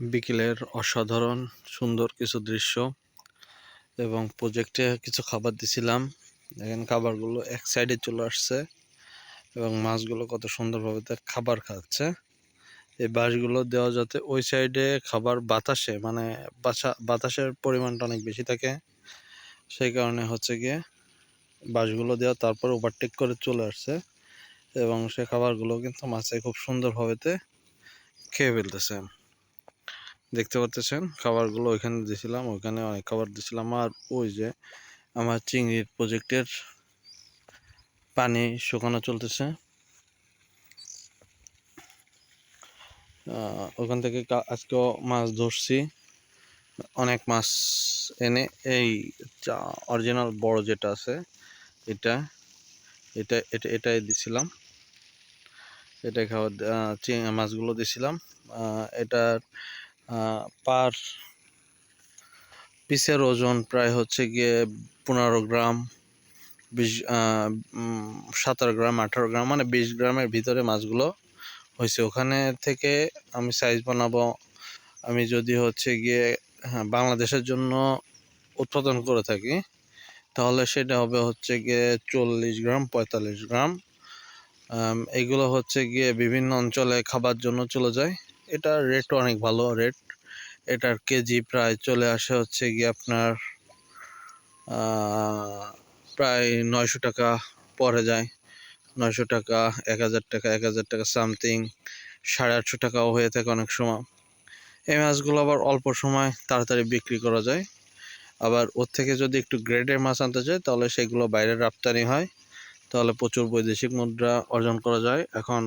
বিকেলের অসাধারণ, সুন্দর কিছু দৃশ্য এবং প্রজেক্টে কিছু খাবার দিছিলাম। দেখেন খাবারগুলো এক সাইডে চলে আসছে এবং মাছগুলো কত সুন্দরভাবে তার খাবার খাচ্ছে। এই বাঁশগুলো দেওয়া যাতে ওই সাইডে খাবার বাতাসে মানে বাসা, বাতাসের পরিমাণটা অনেক বেশি থাকে। সেই কারণে হচ্ছে গিয়ে বাঁশগুলো দেওয়া তারপর ওভারটেক করে চলে আসছে এবং সে খাবারগুলো কিন্তু মাছে খুব সুন্দরভাবেতে খেয়ে ফেলতেছে। দেখতে পাচ্ছেন খাবারগুলো ওইখানে দিয়েছিলাম ওইখানে অনেক খাবার দিয়েছিলাম আর ওই যে আমার চিংড়ির প্রজেক্টের পানি শুকানো চলতেছে। ওখান থেকে আজকেও মাছ ধরছি। অনেক মাছ এনে, এই অরিজিনাল বড় যেটা আছে, এটা এটা এটা, এটাই দিছিলাম। এটাই খাবার মাছগুলো দিছিলাম। এটার পার পিসের ওজন প্রায় হচ্ছে গিয়ে পনেরো গ্রাম, বিশ সতেরো গ্রাম, আঠারো গ্রাম মানে বিশ গ্রামের ভিতরে মাছগুলো হয়েছে। ওখানে থেকে আমি সাইজ বানাবো। আমি যদি হচ্ছে গিয়ে হ্যাঁ বাংলাদেশের জন্য উৎপাদন করে থাকি, তাহলে সেটা হবে হচ্ছে গিয়ে চল্লিশ গ্রাম, পঁয়তাল্লিশ গ্রাম। এগুলো হচ্ছে গিয়ে বিভিন্ন অঞ্চলে খাবার জন্য চলে যায়। এটার রেটও অনেক ভালো রেট এটার কেজি প্রায় চলে আসে হচ্ছে গিয়ে আপনার প্রায় নয়শো টাকা পরে যায়। নয়শো টাকা, এক হাজার টাকা, এক হাজার টাকা সামথিং সাড়ে আটশো টাকাও হয়ে থাকে অনেক সময়। এই মাছগুলো আবার অল্প সময় তাড়াতাড়ি বিক্রি করা যায়। আবার ওর থেকে যদি একটু গ্রেডের মাছ আনতে চায়, তাহলে সেগুলো বাইরে রপ্তানি হয়। তাহলে প্রচুর বৈদেশিক মুদ্রা অর্জন করা যায়। এখন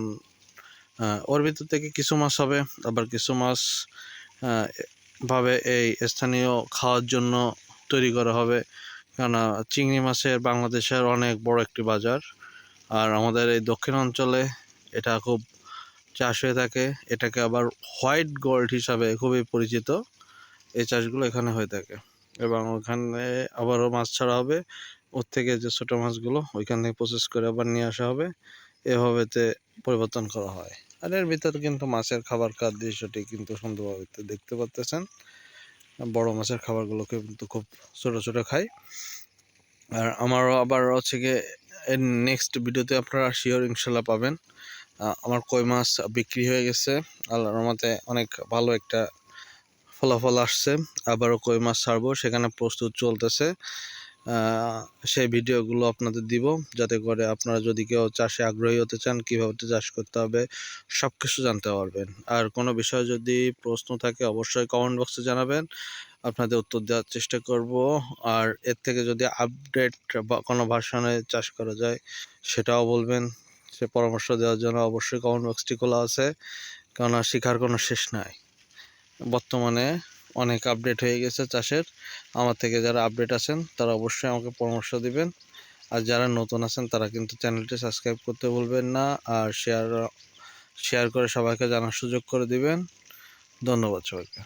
ওর ভিতর থেকে কিছু মাছ হবে, আবার কিছু মাছ ভাবে এই স্থানীয় খাওয়ার জন্য তৈরি করা হবে। কেননা চিংড়ি মাছের বাংলাদেশের অনেক বড় একটি বাজার, আর আমাদের এই দক্ষিণ অঞ্চলে এটা খুব চাষ হয়ে থাকে। এটাকে আবার হোয়াইট গোল্ড হিসাবে খুবই পরিচিত। এই চাষগুলো এখানে হয়ে থাকে। এবং ওখানে আবারও মাছ ছাড়া হবে। ওর থেকে যে ছোটো মাছগুলো ওইখান থেকে প্রসেস করে আবার নিয়ে আসা হবে। এভাবেতে পরিবর্তন করা হয়। আর এর ভিতরে কিন্তু মাছের খাবার খাওয়ার দৃশ্যটি কিন্তু সুন্দরভাবে দেখতে পাচ্তেছেন বড় মাছের খাবারগুলোকে কিন্তু খুব ছোট ছোট খাই। আর আমারও আবার হচ্ছে গিয়ে এর নেক্সট ভিডিওতে আপনারা শিওর ইনশাল্লাহ পাবেন। আমার কই মাছ বিক্রি হয়ে গেছে। আল্লাহর রহমতে অনেক ভালো একটা ফলাফল আসছে। আবারও কই মাছ ছাড়বো, সেখানে প্রস্তুত চলতেছে। সেই ভিডিওগুলো আপনাদের দিব, যাতে করে আপনারা যদি কেউ চাষে আগ্রহী হতে চান, কীভাবে চাষ করতে হবে সব কিছু জানতে পারবেন। আর কোনো বিষয়ে যদি প্রশ্ন থাকে, অবশ্যই কমেন্ট বক্সে জানাবেন। আপনাদের উত্তর দেওয়ার চেষ্টা করব। আর এর থেকে যদি আপডেট বা কোনো ভার্সনে চাষ করা যায়, সেটাও বলবেন। সে পরামর্শ দেওয়ার জন্য অবশ্যই কমেন্ট বক্সটি খোলা আছে। কেননা শেখার কোনো শেষ নাই। বর্তমানে অনেক আপডেট হয়ে গেছে চাষের। আমার থেকে যারা আপডেট আছেন, তারা অবশ্যই আমাকে পরামর্শ দিবেন। আর যারা নতুন আছেন, তারা কিন্তু চ্যানেলটি সাবস্ক্রাইব করতে বলবেন না। আর শেয়ার শেয়ার করে সবাইকে জানার সুযোগ করে দিবেন। ধন্যবাদ সবাইকে।